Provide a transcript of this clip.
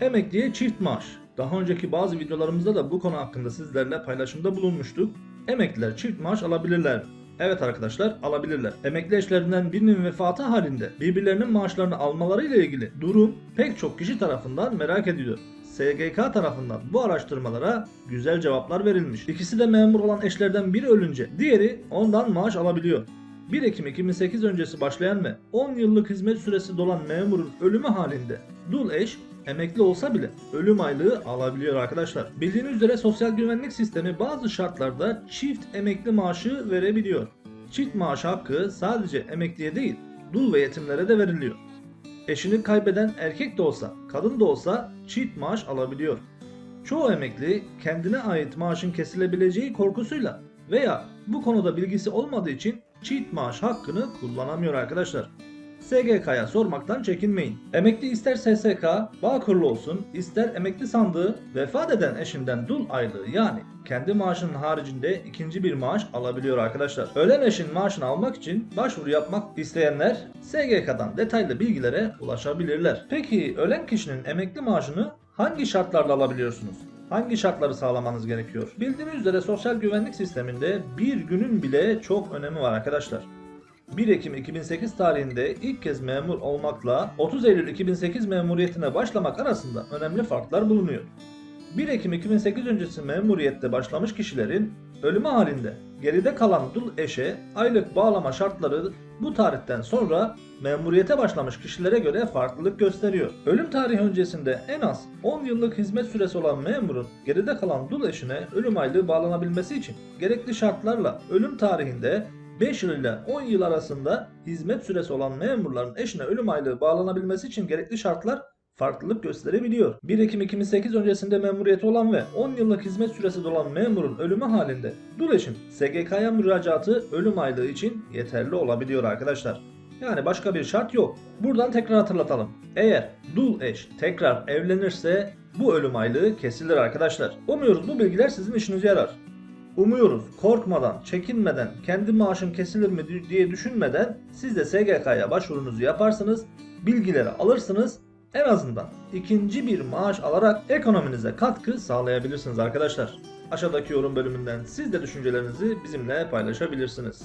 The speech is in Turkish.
Emekliye çift maaş. Daha önceki bazı videolarımızda da bu konu hakkında sizlerle paylaşımda bulunmuştuk. Emekliler çift maaş alabilirler? Evet arkadaşlar alabilirler. Emekli eşlerinden birinin vefatı halinde birbirlerinin maaşlarını almaları ile ilgili durum pek çok kişi tarafından merak ediliyor. SGK tarafından bu araştırmalara güzel cevaplar verilmiş. İkisi de memur olan eşlerden biri ölünce diğeri ondan maaş alabiliyor. 1 Ekim 2008 öncesi başlayan ve 10 yıllık hizmet süresi dolan memurun ölümü halinde dul eş emekli olsa bile ölüm aylığı alabiliyor arkadaşlar. Bildiğiniz üzere sosyal güvenlik sistemi bazı şartlarda çift emekli maaşı verebiliyor. Çift maaş hakkı sadece emekliye değil, dul ve yetimlere de veriliyor. Eşini kaybeden erkek de olsa, kadın da olsa çift maaş alabiliyor. Çoğu emekli kendine ait maaşın kesilebileceği korkusuyla veya bu konuda bilgisi olmadığı için çift maaş hakkını kullanamıyor arkadaşlar. SGK'ya sormaktan çekinmeyin. Emekli ister SSK, Bağkurlu olsun, ister emekli sandığı vefat eden eşinden dul aylığı yani kendi maaşının haricinde ikinci bir maaş alabiliyor arkadaşlar. Ölen eşin maaşını almak için başvuru yapmak isteyenler SGK'dan detaylı bilgilere ulaşabilirler. Peki ölen kişinin emekli maaşını hangi şartlarla alabiliyorsunuz? Hangi şartları sağlamanız gerekiyor? Bildiğiniz üzere sosyal güvenlik sisteminde bir günün bile çok önemi var arkadaşlar. 1 Ekim 2008 tarihinde ilk kez memur olmakla 30 Eylül 2008 memuriyetine başlamak arasında önemli farklar bulunuyor. 1 Ekim 2008 öncesi memuriyette başlamış kişilerin ölümü halinde geride kalan dul eşe aylık bağlama şartları bu tarihten sonra memuriyete başlamış kişilere göre farklılık gösteriyor. Ölüm tarihi öncesinde en az 10 yıllık hizmet süresi olan memurun geride kalan dul eşine ölüm aylığı bağlanabilmesi için gerekli şartlarla ölüm tarihinde 5 yıl ile 10 yıl arasında hizmet süresi olan memurların eşine ölüm aylığı bağlanabilmesi için gerekli şartlar farklılık gösterebiliyor. 1 Ekim 2008 öncesinde memuriyeti olan ve 10 yıllık hizmet süresi dolan memurun ölümü halinde dul eşin SGK'ya müracaatı ölüm aylığı için yeterli olabiliyor arkadaşlar. Yani başka bir şart yok. Buradan tekrar hatırlatalım. Eğer dul eş tekrar evlenirse bu ölüm aylığı kesilir arkadaşlar. Umuyoruz bu bilgiler sizin işinize yarar. Umuyoruz korkmadan, çekinmeden, kendi maaşım kesilir mi diye düşünmeden siz de SGK'ya başvurunuzu yaparsınız, bilgileri alırsınız. En azından ikinci bir maaş alarak ekonominize katkı sağlayabilirsiniz arkadaşlar. Aşağıdaki yorum bölümünden siz de düşüncelerinizi bizimle paylaşabilirsiniz.